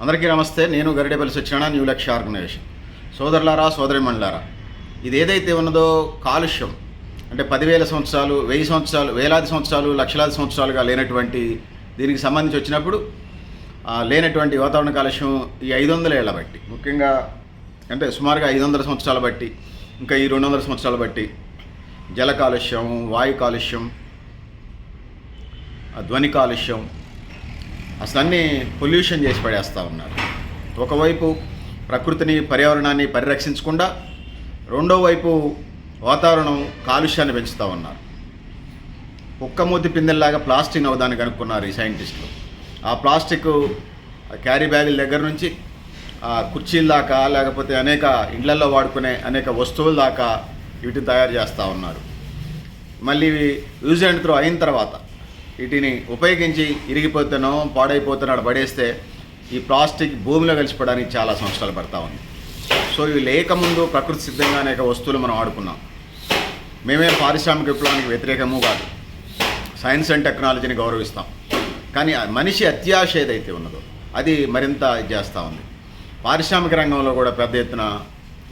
అందరికీ నమస్తే నేను గరిడేపల్లి సత్యనారాయణ న్యూ లక్ష్య ఆర్గనైజేషన్. సోదరులారా సోదరిమణులారా ఇది ఏదైతే ఉన్నదో కాలుష్యం అంటే పదివేల సంవత్సరాలు వెయ్యి సంవత్సరాలు వేలాది సంవత్సరాలు లక్షలాది సంవత్సరాలుగా లేనటువంటి దీనికి సంబంధించి వచ్చినప్పుడు లేనటువంటి వాతావరణ కాలుష్యం ఈ ఐదు వందల ఏళ్ళ బట్టి ముఖ్యంగా అంటే సుమారుగా ఐదు వందల సంవత్సరాల బట్టి ఇంకా ఈ రెండు వందల సంవత్సరాల బట్టి జల కాలుష్యం వాయు కాలుష్యం ధ్వని కాలుష్యం అసలు అన్నీ పొల్యూషన్ చేసి పడేస్తూ ఉన్నారు. ఒకవైపు ప్రకృతిని పర్యావరణాన్ని పరిరక్షించకుండా రెండో వైపు వాతావరణం కాలుష్యాన్ని పెంచుతూ ఉన్నారు. కుక్కమూతి పిందెల్లాగా ప్లాస్టిక్ అవదాన్ని కనుక్కున్నారు ఈ సైంటిస్టులు. ఆ ప్లాస్టిక్ క్యారీ బ్యాగుల దగ్గర నుంచి ఆ కుర్చీల దాకా లేకపోతే అనేక ఇళ్ళలో వాడుకునే అనేక వస్తువుల దాకా వీటిని తయారు చేస్తూ ఉన్నారు. మళ్ళీ యూజ్ అండ్ త్రో అయిన తర్వాత వీటిని ఉపయోగించి ఇరిగిపోతేనో పాడైపోతున్నాడు పడేస్తే ఈ ప్లాస్టిక్ భూమిలో కలిసిపోవడానికి చాలా సంవత్సరాలు పడతా ఉంది. సో ఇవి లేకముందు ప్రకృతి సిద్ధంగా అనేక వస్తువులు మనం ఆడుకున్నాం మేమే పారిశ్రామిక విప్లవానికి వ్యతిరేకము కాదు. సైన్స్ అండ్ టెక్నాలజీని గౌరవిస్తాం. కానీ మనిషి అత్యాశ ఏదైతే ఉన్నదో అది మరింత ఇది చేస్తూ ఉంది. పారిశ్రామిక రంగంలో కూడా పెద్ద ఎత్తున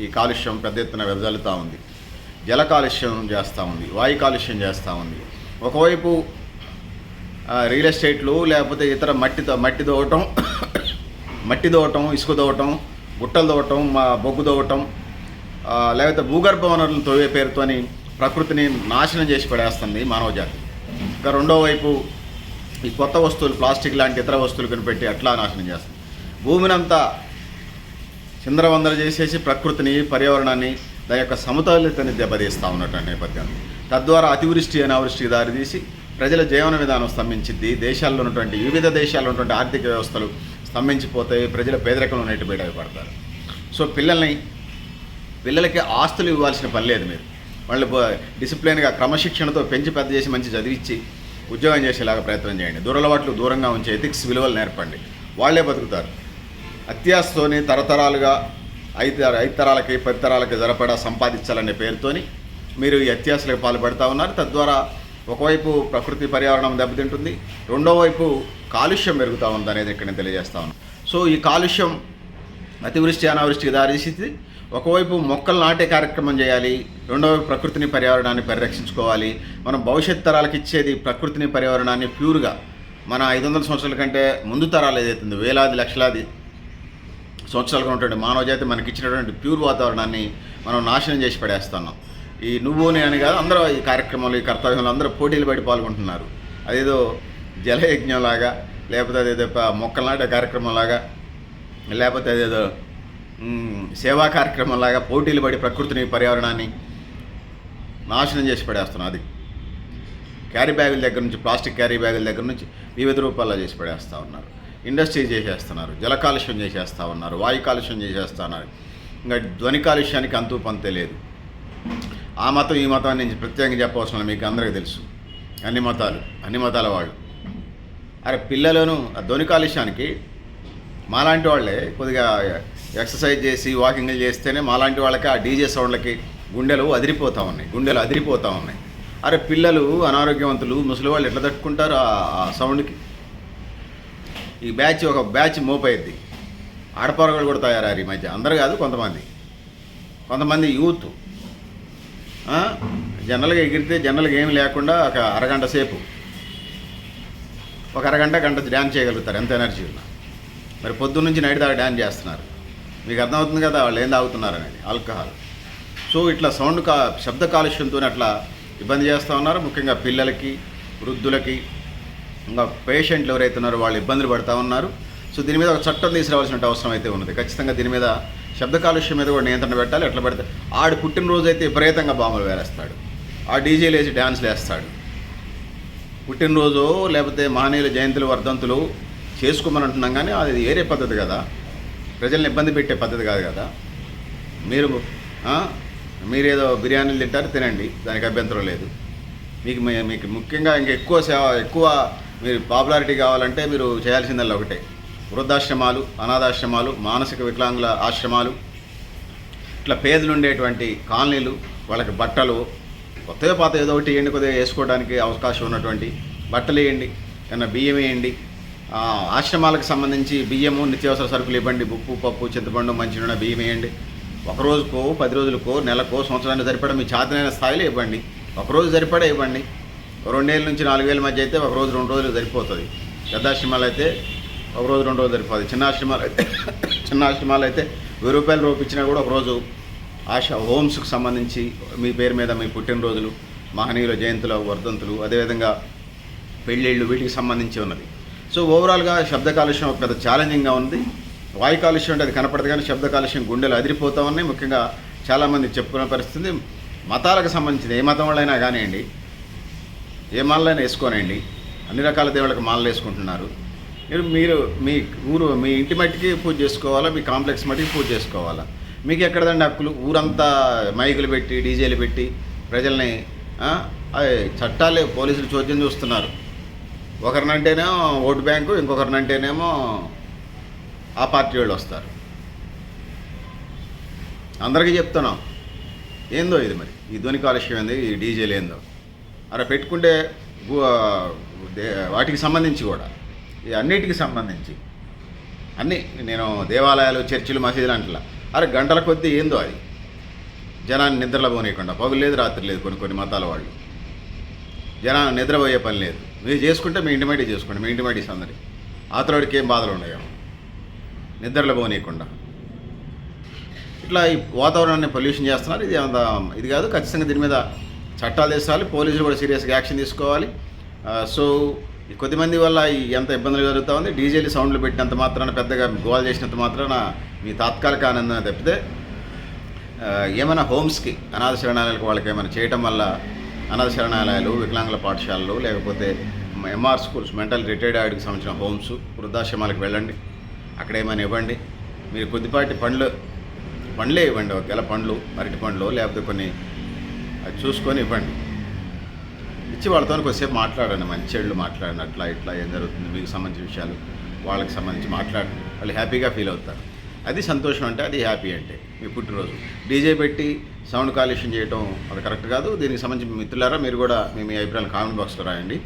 ఈ కాలుష్యం పెద్ద ఎత్తున వెదజల్లుతూ ఉంది. జల కాలుష్యం చేస్తూ ఉంది. వాయు కాలుష్యం చేస్తూ ఉంది. ఒకవైపు రియల్ ఎస్టేట్లు లేకపోతే ఇతర మట్టితో మట్టి దోవటం మట్టి దోవటం ఇసుక దోవటం గుట్టలు దోవటం మా బొగ్గు దోవటం లేకపోతే భూగర్భ వనరులను తోవే పేరుతోని ప్రకృతిని నాశనం చేసి పడేస్తుంది మానవజాతి ఇంకా రెండో వైపు ఈ కొత్త వస్తువులు ప్లాస్టిక్ లాంటి ఇతర వస్తువులు కనిపెట్టి అట్లా నాశనం చేస్తుంది. భూమినంతా చిందరవందర చేసేసి ప్రకృతిని పర్యావరణాన్ని దాని యొక్క సమతుల్యతని దెబ్బతీస్తూ ఉన్నటువంటి నేపథ్యం తద్వారా అతివృష్టి అనావృష్టికి దారితీసి ప్రజల జీవన విధానం స్తంభించింది దేశాల్లో ఉన్నటువంటి వివిధ దేశాల్లో ఉన్నటువంటి ఆర్థిక వ్యవస్థలు స్తంభించిపోతాయి ప్రజల పేదరికంలో నెట్టి పడతారు. సో పిల్లల్ని పిల్లలకి ఆస్తులు ఇవ్వాల్సిన పని లేదు మీరు. వాళ్ళు డిసిప్లిన్గా క్రమశిక్షణతో పెంచి పెద్ద చేసి మంచి చదివించి ఉద్యోగం చేసేలాగా ప్రయత్నం చేయండి. దురలవాట్లు దూరంగా ఉంచి ఎథిక్స్ విలువలు నేర్పండి. వాళ్ళే బతుకుతారు. అత్యాసతోని తరతరాలుగా ఐదు ఐదు తరాలకి పది తరాలకి జరపడా సంపాదించాలనే పేరుతోని మీరు ఈ అత్యాసలకు పాల్పడతా ఉన్నారు. తద్వారా ఒకవైపు ప్రకృతి పర్యావరణం దెబ్బతింటుంది రెండో వైపు కాలుష్యం పెరుగుతూ ఉంది అనేది ఇక్కడ నేను తెలియజేస్తా ఉన్నాను. సో ఈ కాలుష్యం అతివృష్టి అనావృష్టికి దారితీసింది. ఒకవైపు మొక్కలు నాటే కార్యక్రమం చేయాలి రెండవ వైపు ప్రకృతిని పర్యావరణాన్ని పరిరక్షించుకోవాలి. మనం భవిష్యత్ తరాలకు ఇచ్చేది ప్రకృతిని పర్యావరణాన్ని ప్యూర్గా మన ఐదు వందల సంవత్సరాల కంటే ముందు తరాలు ఏదైతుంది వేలాది లక్షలాది సంవత్సరాలుగా ఉన్నటువంటి మానవజాతి మనకి ఇచ్చినటువంటి ప్యూర్ వాతావరణాన్ని మనం నాశనం చేసి పడేస్తున్నాం. ఈ నువ్వు నేను కాదు అందరూ ఈ కార్యక్రమాలు ఈ కర్తవ్యంలో అందరూ పోటీలు పడి పాల్గొంటున్నారు. అదేదో జలయజ్ఞంలాగా లేకపోతే అదేదో మొక్కలు నాటే కార్యక్రమంలాగా లేకపోతే అదేదో సేవా కార్యక్రమంలాగా పోటీలు పడి ప్రకృతిని పర్యావరణాన్ని నాశనం చేసి పడేస్తున్నాం అది. క్యారీ బ్యాగుల దగ్గర నుంచి ప్లాస్టిక్ క్యారీ బ్యాగుల దగ్గర నుంచి వివిధ రూపాల్లో చేసి పడేస్తూ ఉన్నారు. ఇండస్ట్రీ చేసేస్తున్నారు జల కాలుష్యం చేసేస్తూ ఉన్నారు వాయు కాలుష్యం చేసేస్తూ ఉన్నారు ఇంకా ధ్వని కాలుష్యానికి అంతూ పంతే లేదు. ఆ మతం ఈ మతం అని నేను ప్రత్యేకంగా చెప్పవలసిన మీకు అందరికీ తెలుసు. అన్ని మతాలు అన్ని మతాల వాళ్ళు. అరే పిల్లలను ఆ ధ్వని కాలుష్యానికి మాలాంటి వాళ్ళే కొద్దిగా ఎక్సర్సైజ్ చేసి వాకింగ్లు చేస్తేనే మాలాంటి వాళ్ళకి ఆ డీజే సౌండ్లకి గుండెలు అదిరిపోతూ ఉన్నాయి. గుండెలు అదిరిపోతూ ఉన్నాయి. అరే పిల్లలు అనారోగ్యవంతులు ముసలి వాళ్ళు ఎట్లా తట్టుకుంటారు ఆ- సౌండ్కి? ఈ బ్యాచ్ ఒక బ్యాచ్ మోపైద్ది. ఆడపరగలు కూడా తయారారు ఈ మధ్య. అందరు కాదు కొంతమంది. కొంతమంది యూత్. జనరల్గా ఎగిరితే జనరల్గా ఏమి లేకుండా ఒక అరగంట సేపు. ఒక అరగంట గంట డ్యాన్స్ చేయగలుగుతారు ఎంత ఎనర్జీ ఉన్నా. మరి పొద్దున్న నుంచి నైట్ దాకా డ్యాన్స్ చేస్తున్నారు. మీకు అర్థమవుతుంది కదా వాళ్ళు ఏం తాగుతున్నారు అనేది? ఆల్కహాల్. సో ఇట్లా సౌండ్ కా శబ్ద కాలుష్యంతో అట్లా ఇబ్బంది చేస్తూ ఉన్నారు. ముఖ్యంగా పిల్లలకి వృద్ధులకి ఇంకా పేషెంట్లు ఎవరైతే ఉన్నారో వాళ్ళు ఇబ్బందులు పడుతూ ఉన్నారు. సో దీని మీద ఒక చట్టం తీసుకురావాల్సిన అవసరం అయితే ఉన్నది. ఖచ్చితంగా దీని మీద శబ్ద కాలుష్యం మీద కూడా నియంత్రణ పెట్టాలి. ఎట్లా పెడితే ఆడు పుట్టినరోజు అయితే విపరీతంగా బాంబులు వేరేస్తాడు. ఆ డీజేలు వేసి డ్యాన్స్లు వేస్తాడు పుట్టినరోజు లేకపోతే మహనీయుల జయంతులు వర్ధంతులు చేసుకోమని అంటున్నాం కానీ అది వేరే పద్ధతి కదా. ప్రజల్ని ఇబ్బంది పెట్టే పద్ధతి కాదు కదా. మీరు మీరేదో బిర్యానీలు తింటారు తినండి. దానికి అభ్యంతరం లేదు. మీకు మీకు ముఖ్యంగా ఇంకా ఎక్కువ సేవ ఎక్కువ మీరు పాపులారిటీ కావాలంటే మీరు చేయాల్సిందల్లా ఒకటే. వృద్ధాశ్రమాలు అనాథాశ్రమాలు మానసిక వికలాంగుల ఆశ్రమాలు ఇట్లా పేదలు ఉండేటువంటి కాలనీలు వాళ్ళకి బట్టలు కొత్తగా పాత ఏదో ఒకటి వేయండి కొద్దిగా వేసుకోవడానికి అవకాశం ఉన్నటువంటి బట్టలు వేయండి ఏమన్నా బియ్యం వేయండి. ఆశ్రమాలకు సంబంధించి బియ్యము నిత్యావసర సరుకులు ఇవ్వండి ఉప్పు పప్పు చింతపండు మంచినూనె బియ్యం వేయండి. ఒక రోజుకో పది రోజులకో నెలకో సంవత్సరానికి సరిపడా మీ చేతనైన స్థాయిలో ఇవ్వండి. ఒక రోజు సరిపడా ఇవ్వండి. రెండేళ్ళ నుంచి నాలుగు వేల మధ్య అయితే ఒక రోజు రెండు రోజులు సరిపోతుంది. పెద్దాశ్రమాలు అయితే ఒక రోజు రెండు రోజులు సరిపోదు. చిన్న ఆశ్రమాలు చిన్న ఆశ్రమాలు అయితే వెయ్యి రూపాయలు రూపించినా కూడా ఒకరోజు ఆశ హోమ్స్కి సంబంధించి మీ పేరు మీద మీ పుట్టినరోజులు మహనీయుల జయంతులు వర్ధంతులు అదేవిధంగా పెళ్ళిళ్ళు వీటికి సంబంధించి ఉన్నది. సో ఓవరాల్గా శబ్ద కాలుష్యం ఒక పెద్ద ఛాలెంజింగ్గా ఉంది. వాయు కాలుష్యం అంటే అది కనపడదు కానీ శబ్ద కాలుష్యం గుండెలు అదిరిపోతూ ఉన్నాయి. ముఖ్యంగా చాలామంది చెప్పుకునే పరిస్థితి మతాలకు సంబంధించింది. ఏ మతం వాళ్ళైనా కానివ్వండి ఏ మాలైనా వేసుకోనండి అన్ని రకాల దేవుళ్ళకి మాలలు వేసుకుంటున్నారు. మీరు మీ ఊరు మీ ఇంటి మట్టికి పూజ చేసుకోవాలా మీ కాంప్లెక్స్ మట్టికి పూజ చేసుకోవాలా? మీకు ఎక్కడదండి హక్కులు? ఊరంతా మైకులు పెట్టి డీజేలు పెట్టి ప్రజల్ని చట్టాలే పోలీసులు చోద్యం చూస్తున్నారు. ఒకరినంటేనేమో ఓటు బ్యాంకు ఇంకొకరినంటేనేమో ఆ పార్టీ వాళ్ళు వస్తారు. అందరికీ చెప్తున్నాం. ఏందో ఇది మరి? ఈ ధ్వని కాలుష్యం ఏంది? ఈ డీజేలు ఏందో? అలా పెట్టుకుంటే వాటికి సంబంధించి కూడా. అన్నిటికి సంబంధించి. అన్నీ నేను దేవాలయాలు చర్చిలు మసీదులు అంటలా. అరే గంటల కొద్దీ ఏందో అది? జనాన్ని నిద్రలో పోనీయకుండా పగులు లేదు రాత్రి లేదు కొన్ని కొన్ని మతాల వాళ్ళు. జనాన్ని నిద్రపోయే పని లేదు. మీరు చేసుకుంటే మీ ఇంటి చేసుకోండి మీ ఇంటి అందరి ఆతలోడికి ఏం బాధలు ఉన్నాయో? నిద్రలో పోనీయకుండా ఇట్లా ఈ వాతావరణాన్ని పొల్యూషన్ చేస్తున్నారు. ఇది అంత ఇది కాదు ఖచ్చితంగా దీని మీద చట్టాలు తీసుకోవాలి పోలీసులు కూడా సీరియస్గా యాక్షన్ తీసుకోవాలి. సో ఈ కొద్దిమంది వల్ల ఎంత ఇబ్బందులు జరుగుతూ ఉంది. డీజేలు సౌండ్లు పెట్టినంత మాత్రాన పెద్దగా గోల్ చేసినంత మాత్రాన మీ తాత్కాలిక ఆనందం తప్పితే ఏమైనా హోమ్స్కి అనాథ శరణాలయాలకు వాళ్ళకి ఏమైనా చేయటం వల్ల అనాథ శరణాలయాలు వికలాంగుల పాఠశాలలు లేకపోతే ఎంఆర్ స్కూల్స్ మెంటల్ రిటైర్డ్ ఆడికి సంబంధించిన హోమ్స్ వృద్ధాశ్రమాలకు వెళ్ళండి. అక్కడ ఏమైనా ఇవ్వండి. మీరు కొద్దిపాటి పండ్లు పండ్లే ఇవ్వండి. ఒకవేళ పండ్లు అరటి పండ్లు లేకపోతే కొన్ని అది చూసుకొని ఇవ్వండి. ఇచ్చి వాళ్ళతో కొద్దిసేపు మాట్లాడండి మంచి చెళ్ళు మాట్లాడండి అట్లా ఇట్లా ఏం జరుగుతుంది మీకు సంబంధించిన విషయాలు వాళ్ళకి సంబంధించి మాట్లాడండి. వాళ్ళు హ్యాపీగా ఫీల్ అవుతారు. అది సంతోషం అంటే అది హ్యాపీ అంటే మీ పుట్టినరోజు. డీజే పెట్టి సౌండ్ కాలుష్యం చేయటం అది కరెక్ట్ కాదు. దీనికి సంబంధించి మిత్రులారా మీరు కూడా మీ మీ అభిప్రాయాలు కామెంట్ బాక్స్లో రాయండి.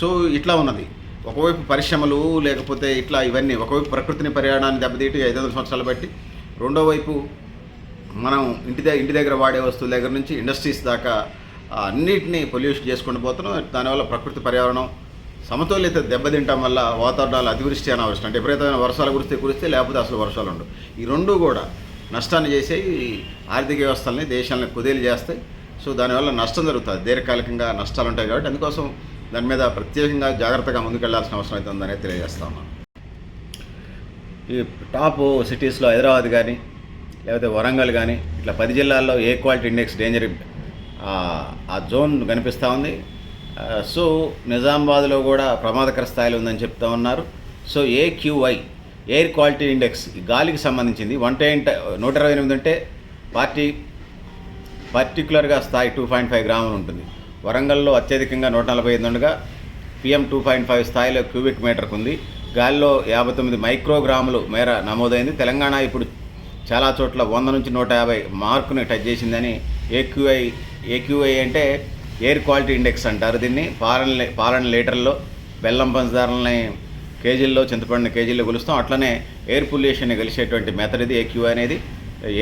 సో ఇట్లా ఉన్నది. ఒకవైపు పరిశ్రమలు లేకపోతే ఇట్లా ఇవన్నీ ఒకవైపు ప్రకృతిని పర్యావరణాన్ని దెబ్బతీటి ఐదు వందల సంవత్సరాలు బట్టి రెండో వైపు మనం ఇంటి దగ్గర ఇంటి దగ్గర వాడే వస్తువుల దగ్గర నుంచి ఇండస్ట్రీస్ దాకా అన్నిటినీ పొల్యూషన్ చేసుకుంటూ పోతున్నాం. దానివల్ల ప్రకృతి పర్యావరణం సమతుల్యత దెబ్బతింటాం వల్ల వాతావరణాలు అతివృష్టి అనవసరం అంటే విపరీతమైన వర్షాలు కురిస్తే కురిస్తే లేకపోతే అసలు వర్షాలు ఉండవు. ఈ రెండు కూడా నష్టాన్ని చేసే ఆర్థిక వ్యవస్థల్ని దేశాలను కుదేలు చేస్తాయి. సో దానివల్ల నష్టం జరుగుతుంది. దీర్ఘకాలికంగా నష్టాలు ఉంటాయి కాబట్టి అందుకోసం దాని మీద ప్రత్యేకంగా జాగ్రత్తగా ముందుకెళ్ళాల్సిన అవసరం అయితే ఉందని తెలియజేస్తా ఉన్నాను. ఈ టాప్ సిటీస్లో హైదరాబాద్ కానీ లేకపోతే వరంగల్ కానీ ఇట్లా పది జిల్లాల్లో ఏ క్వాలిటీ ఇండెక్స్ డేంజర్ ఆ జోన్ కనిపిస్తూ ఉంది. సో నిజామాబాద్లో కూడా ప్రమాదకర స్థాయిలో ఉందని చెప్తా ఉన్నారు. So AQI air quality index గాలికి సంబంధించింది. వన్ టెన్ నూట ఇరవై ఎనిమిది ఉంటే పార్టీ పర్టికులర్గా స్థాయి టూ పాయింట్ ఫైవ్ గ్రాములు ఉంటుంది. వరంగల్లో అత్యధికంగా నూట నలభై ఐదు ఉండగా పిఎం టూ పాయింట్ ఫైవ్ స్థాయిలో క్యూబిక్ మీటర్కు ఉంది. గాలిలో యాభై తొమ్మిది మైక్రోగ్రాములు మేర నమోదైంది. తెలంగాణ ఇప్పుడు చాలా చోట్ల వంద నుంచి నూట యాభై మార్కుని టచ్ చేసిందని ఏక్యూఐ ఏక్యూఐ అంటే ఎయిర్ క్వాలిటీ ఇండెక్స్ అంటారు దీన్ని. పాలన పాలన్ పాలన లీటర్లో బెల్లం పంచదారలని కేజీల్లో చింతపండుని కేజీల్లో కొలుస్తాం. అట్లనే ఎయిర్ పొల్యూషన్ కలిసేటువంటి మెథడ్ ఇది ఏక్యూఐ అనేది.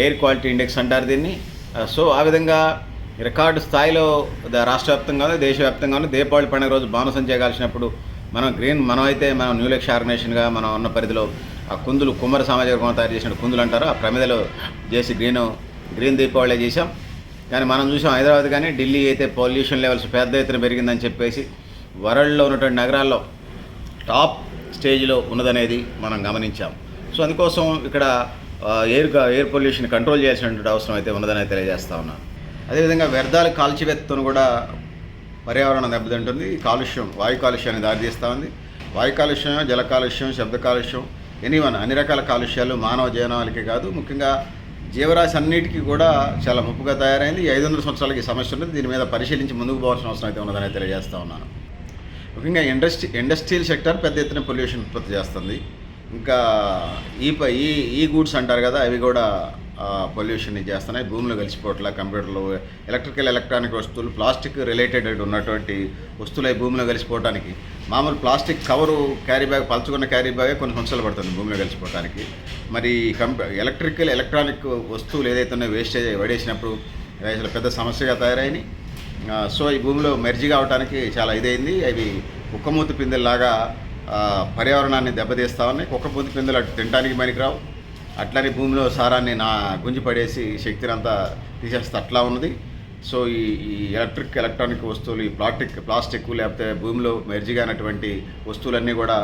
ఎయిర్ క్వాలిటీ ఇండెక్స్ అంటారు దీన్ని. సో ఆ విధంగా రికార్డు స్థాయిలో రాష్ట్ర వ్యాప్తంగానూ దేశవ్యాప్తంగాను దీపావళి పండుగ రోజు బాణసంచా కాల్చినప్పుడు మనం గ్రీన్ మనం అయితే మనం న్యూ లక్ష్య ఆర్గనైజేషన్గా మనం ఉన్న పరిధిలో ఆ కుందులు కుమ్మర సామాజిక వర్గం తయారు చేసిన కుందులు అంటారు. ఆ ప్రమిదలో చేసి గ్రీన్ గ్రీన్ దీపావళి చేసాం కానీ మనం చూసాం హైదరాబాద్ కానీ ఢిల్లీ అయితే పొల్యూషన్ లెవెల్స్ పెద్ద ఎత్తున పెరిగిందని చెప్పేసి వరల్డ్లో ఉన్నటువంటి నగరాల్లో టాప్ స్టేజ్లో ఉన్నదనేది మనం గమనించాం. సో అందుకోసం ఇక్కడ ఎయిర్ ఎయిర్ పొల్యూషన్ కంట్రోల్ చేయాల్సినటువంటి అవసరం అయితే ఉన్నదని తెలియజేస్తా ఉన్నాను అదేవిధంగా వ్యర్థాలు కాల్చివేత్తను కూడా పర్యావరణం దెబ్బతింటుంది. కాలుష్యం వాయు కాలుష్యాన్ని దారితీస్తూ ఉంది. వాయు కాలుష్యం జల కాలుష్యం శబ్ద కాలుష్యం ఎనీవన్ అన్ని రకాల కాలుష్యాలు మానవ జీవనాలకి కాదు ముఖ్యంగా జీవరాశి అన్నిటికీ కూడా చాలా ముప్పుగా తయారైంది. ఐదు వందల సంవత్సరాలకి సమస్య ఉంది దీని మీద పరిశీలించి ముందుకు పోవాల్సిన అవసరం అయితే ఉన్నదని తెలియజేస్తా ఉన్నాను. ముఖ్యంగా ఇండస్ట్రీ ఇండస్ట్రియల్ సెక్టర్ పెద్ద ఎత్తున పొల్యూషన్ ఉత్పత్తి చేస్తుంది. ఇంకా ఈ ఈ ఈ గూడ్స్ అంటారు కదా అవి కూడా పొల్యూషన్ చేస్తున్నాయి. భూమిలో కలిసిపోవట్ల కంప్యూటర్లు ఎలక్ట్రికల్ ఎలక్ట్రానిక్ వస్తువులు ప్లాస్టిక్ రిలేటెడ్ ఉన్నటువంటి వస్తువులు అవి భూమిలో కలిసిపోవడానికి మామూలు ప్లాస్టిక్ కవరు క్యారీ బ్యాగ్ పలుచుకున్న క్యారీ బ్యాగే కొన్ని సంవత్సరాలు పడుతుంది భూమిలో కలిసిపోవడానికి మరి కంప్యూ ఎలక్ట్రికల్ ఎలక్ట్రానిక్ వస్తువులు ఏదైతే ఉన్నాయో వేస్టేజ్ పడేసినప్పుడు అసలు పెద్ద సమస్యగా తయారైనవి సో ఈ భూమిలో మెర్జీ కావడానికి చాలా ఇదైంది. అవి ఉక్కమూతి పిందెల్లాగా పర్యావరణాన్ని దెబ్బతీస్తా ఉన్నాయి. కుక్కమూతి పిందెలు అటు తినడానికి పనికిరావు. అట్లనే భూమిలో సారాన్ని నా గుంజి పడేసి శక్తిని అంతా తీసేస్తే అట్లా ఉన్నది. సో ఈ ఈ ఎలక్ట్రిక్ ఎలక్ట్రానిక్ వస్తువులు ఈ ప్లాస్టిక్ ప్లాస్టిక్ లేకపోతే భూమిలో మెర్జిగానటువంటి వస్తువులన్నీ కూడా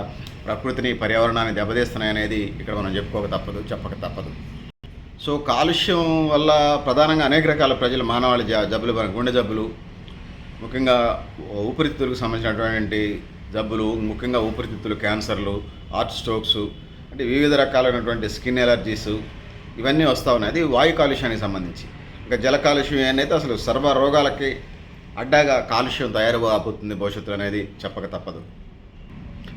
ప్రకృతిని పర్యావరణాన్ని దెబ్బతీస్తున్నాయి అనేది ఇక్కడ మనం చెప్పుకోక తప్పదు చెప్పక తప్పదు. సో కాలుష్యం వల్ల ప్రధానంగా అనేక రకాల ప్రజలు మానవాళి జబ్బులు గుండె జబ్బులు ముఖ్యంగా ఊపిరితిత్తులకు సంబంధించినటువంటి జబ్బులు ముఖ్యంగా ఊపిరితిత్తులు క్యాన్సర్లు హార్ట్ స్ట్రోక్స్ అంటే వివిధ రకాలైనటువంటి స్కిన్ ఎలర్జీస్ ఇవన్నీ వస్తూ ఉన్నాయి. అది వాయు కాలుష్యానికి సంబంధించి. ఇంకా జల కాలుష్యం అనేది అసలు సర్వ రోగాలకి అడ్డాగా కాలుష్యం తయారవబోతుంది భవిష్యత్తులో అనేది చెప్పక తప్పదు.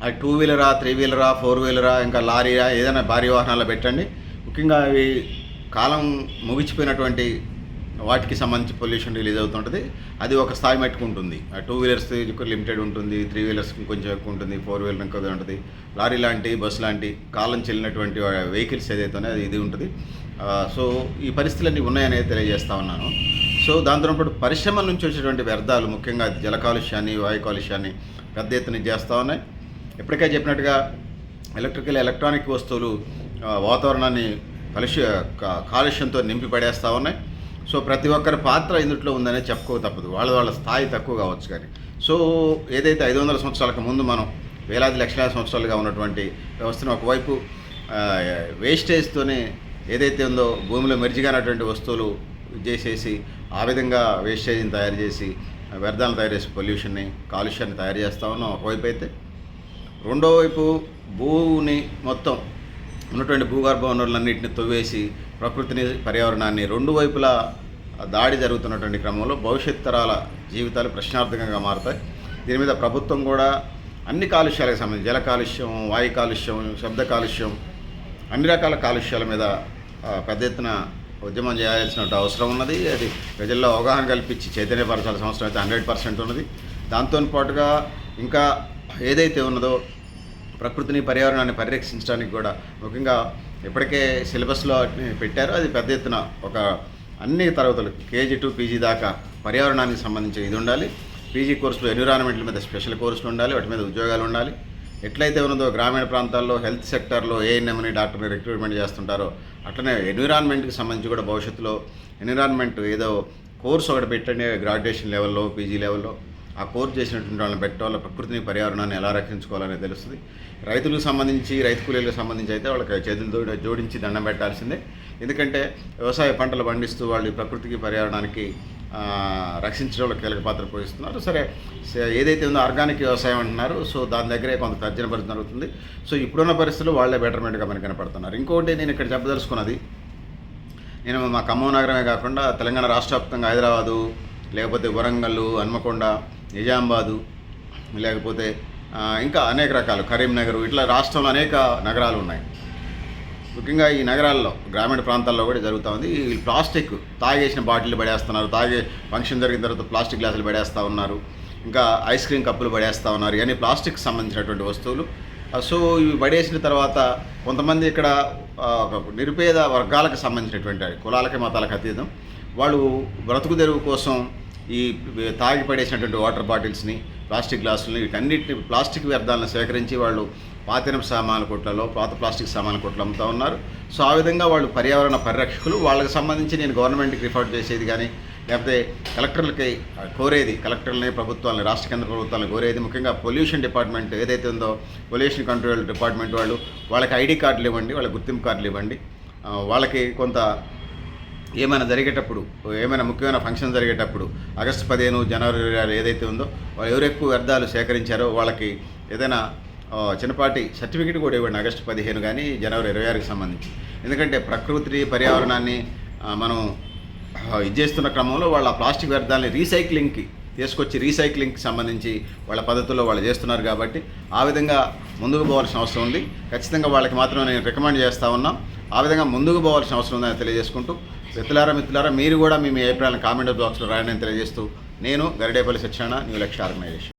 అది టూ వీలరా త్రీ వీలరా ఫోర్ వీలరా ఇంకా లారీరా ఏదైనా భారీ వాహనాలు పెట్టండి. ముఖ్యంగా అవి కాలం ముగిచిపోయినటువంటి వాటికి సంబంధించి పొల్యూషన్ రిలీజ్ అవుతుంటుంది. అది ఒక స్థాయి మట్టుకుంటుంది ఆ టూ వీలర్స్ లిమిటెడ్ ఉంటుంది త్రీ వీలర్స్ కొంచెం ఎక్కువ ఉంటుంది ఫోర్ వీలర్ ఇంకొక ఉంటుంది. లారీ లాంటి బస్సు లాంటి కాలం చెల్లినటువంటి వెహికల్స్ ఏదైతే ఉన్నాయో అది ఇది ఉంటుంది. సో ఈ పరిస్థితులన్నీ ఉన్నాయనేది తెలియజేస్తా ఉన్నాను. సో దాంతో పాటు పరిశ్రమ నుంచి వచ్చేటువంటి వ్యర్థాలు ముఖ్యంగా జల కాలుష్యాన్ని వాయు కాలుష్యాన్ని పెద్ద ఎత్తున చేస్తూ ఉన్నాయి. ఇప్పటికే చెప్పినట్టుగా ఎలక్ట్రికల్ ఎలక్ట్రానిక్ వస్తువులు వాతావరణాన్ని కలుష్య కాలుష్యంతో నింపి పడేస్తూ ఉన్నాయి. సో ప్రతి ఒక్కరి పాత్ర ఇందులో ఉందనే చెప్పుకో తప్పదు. వాళ్ళ వాళ్ళ స్థాయి తక్కువ కావచ్చు కానీ. సో ఏదైతే ఐదు వందల సంవత్సరాలకు ముందు మనం వేలాది లక్షలాది సంవత్సరాలుగా ఉన్నటువంటి వ్యవస్థను ఒకవైపు వేస్టేజ్తోనే ఏదైతే ఉందో భూమిలో మెరిజిగానటువంటి వస్తువులు చేసేసి ఆ విధంగా వేస్టేజ్ని తయారు చేసి వ్యర్థాలను తయారు చేసి పొల్యూషన్ని కాలుష్యాన్ని తయారు చేస్తా ఉన్నాం. ఒకవైపు అయితే రెండో వైపు భూమిని మొత్తం ఉన్నటువంటి భూగర్భ వనరులన్నింటిని తవ్వేసి ప్రకృతిని పర్యావరణాన్ని రెండు వైపులా దాడి జరుగుతున్నటువంటి క్రమంలో భవిష్యత్ తరాల జీవితాలు ప్రశ్నార్థకంగా మారుతాయి. దీని మీద ప్రభుత్వం కూడా అన్ని కాలుష్యాలకు సంబంధించి జల కాలుష్యం వాయు కాలుష్యం శబ్ద కాలుష్యం అన్ని రకాల కాలుష్యాల మీద పెద్ద ఎత్తున ఉద్యమం చేయాల్సిన అవసరం ఉన్నది. అది ప్రజల్లో అవగాహన కల్పించి చైతన్యపరచాల్సిన అవసరం అయితే హండ్రెడ్ పర్సెంట్ ఉన్నది. దాంతో పాటుగా ఇంకా ఏదైతే ఉన్నదో ప్రకృతిని పర్యావరణాన్ని పరిరక్షించడానికి కూడా. ముఖ్యంగా ఇప్పటికే సిలబస్లో వాటిని పెట్టారు అది పెద్ద ఎత్తున ఒక అన్ని తరగతులు కేజీ టు పీజీ దాకా పర్యావరణానికి సంబంధించి ఇది ఉండాలి. పీజీ కోర్సులు ఎన్విరాన్మెంట్ల మీద స్పెషల్ కోర్సులు ఉండాలి వాటి మీద ఉద్యోగాలు ఉండాలి. ఎట్లయితే ఉన్నదో గ్రామీణ ప్రాంతాల్లో హెల్త్ సెక్టార్లో ఏఎన్ఎంని డాక్టర్ని రిక్రూట్మెంట్ చేస్తుంటారో అట్లనే ఎన్విరాన్మెంట్కి సంబంధించి కూడా భవిష్యత్తులో ఎన్విరాన్మెంట్ ఏదో కోర్స్ ఒకటి పెట్టండి గ్రాడ్యుయేషన్ లెవెల్లో పీజీ లెవెల్లో. ఆ కోర్సు చేసినటువంటి వాళ్ళని పెట్టడం వాళ్ళ ప్రకృతిని పర్యావరణాన్ని ఎలా రక్షించుకోవాలనేది తెలుస్తుంది. రైతులకు సంబంధించి రైతు కూలీలకు సంబంధించి అయితే వాళ్ళకి చేతులతో జోడించి దండం పెట్టాల్సిందే. ఎందుకంటే వ్యవసాయ పంటలు పండిస్తూ వాళ్ళు ప్రకృతికి పర్యావరణానికి రక్షించడంలో కీలక పాత్ర పోషిస్తున్నారు. సరే ఏదైతే ఉందో ఆర్గానిక్ వ్యవసాయం అంటున్నారు సో దాని దగ్గరే కొంత తర్జన పరిస్థితి జరుగుతుంది. సో ఇప్పుడున్న పరిస్థితులు వాళ్ళే బెటర్మెంట్గా మనకి కనపడుతున్నారు. ఇంకోటి నేను ఇక్కడ చెప్పదలుచుకున్నది నేను మా ఖమ్మం నగరమే కాకుండా తెలంగాణ రాష్ట్ర వ్యాప్తంగా హైదరాబాదు లేకపోతే వరంగల్ హన్మకొండ నిజామాబాదు లేకపోతే ఇంకా అనేక రకాలు. కరీంనగర్ ఇట్లా రాష్ట్రంలో అనేక నగరాలు ఉన్నాయి. ముఖ్యంగా ఈ నగరాల్లో గ్రామీణ ప్రాంతాల్లో కూడా జరుగుతూ ఉంది. ఈ ప్లాస్టిక్ తాగేసిన బాటిల్ పడేస్తున్నారు. తాగే ఫంక్షన్ జరిగిన తర్వాత ప్లాస్టిక్ గ్లాసులు పడేస్తూ ఉన్నారు. ఇంకా ఐస్ క్రీమ్ కప్పులు పడేస్తూ ఉన్నారు. ఇవన్నీ ప్లాస్టిక్ సంబంధించినటువంటి వస్తువులు. సో ఇవి పడేసిన తర్వాత కొంతమంది ఇక్కడ ఒక నిరుపేద వర్గాలకు సంబంధించినటువంటి కులాలకి మతాలకు అతీతం. వాళ్ళు బ్రతుకు తెరువు కోసం ఈ తాగి పడేసినటువంటి వాటర్ బాటిల్స్ని ప్లాస్టిక్ గ్లాసులని వీటన్నిటిని ప్లాస్టిక్ వ్యర్థాలను సేకరించి వాళ్ళు పాతిన సామాన్ల కొట్లలో పాత ప్లాస్టిక్ సామాన్ల కొట్లు అమ్ముతూ ఉన్నారు. సో ఆ విధంగా వాళ్ళు పర్యావరణ పరిరక్షకులు. వాళ్ళకి సంబంధించి నేను గవర్నమెంట్కి రిఫర్ చేసేది కానీ లేకపోతే కలెక్టర్లకి కోరేది కలెక్టర్లని ప్రభుత్వాలని రాష్ట్ర కేంద్ర ప్రభుత్వాలను కోరేది. ముఖ్యంగా పొల్యూషన్ డిపార్ట్మెంట్ ఏదైతే ఉందో పొల్యూషన్ కంట్రోల్ డిపార్ట్మెంట్ వాళ్ళు వాళ్ళకి ఐడి కార్డులు ఇవ్వండి వాళ్ళకి గుర్తింపు కార్డులు ఇవ్వండి. వాళ్ళకి కొంత ఏమైనా జరిగేటప్పుడు ఏమైనా ముఖ్యమైన ఫంక్షన్ జరిగేటప్పుడు ఆగస్టు పదిహేను జనవరి ఇరవై ఆరు ఏదైతే ఉందో వాళ్ళు ఎవరు ఎక్కువ వ్యర్థాలు సేకరించారో వాళ్ళకి ఏదైనా చిన్నపాటి సర్టిఫికేట్ కూడా ఇవ్వండి ఆగస్టు పదిహేను కానీ జనవరి ఇరవై ఆరుకి సంబంధించి. ఎందుకంటే ప్రకృతి పర్యావరణాన్ని మనం ఇచ్చేస్తున్న ఇది చేస్తున్న క్రమంలో వాళ్ళ ప్లాస్టిక్ వ్యర్థాలని రీసైక్లింగ్కి తీసుకొచ్చి రీసైక్లింగ్కి సంబంధించి వాళ్ళ పద్ధతుల్లో వాళ్ళు చేస్తున్నారు కాబట్టి ఆ విధంగా ముందుకు పోవాల్సిన అవసరం ఉంది. ఖచ్చితంగా వాళ్ళకి మాత్రం నేను రికమెండ్ చేస్తూ ఉన్నాం. ఆ విధంగా ముందుకు పోవాల్సిన అవసరం ఉందని తెలియజేసుకుంటూ మిత్రులారా మిత్రులారా మీరు కూడా మీ అభిప్రాయాలను కామెంట్ బాక్స్లో రాయని తెలియజేస్తూ నేను గరిడేపల్లి సత్యనారాయణ న్యూ లక్ష్య ఆర్గనైజేషన్.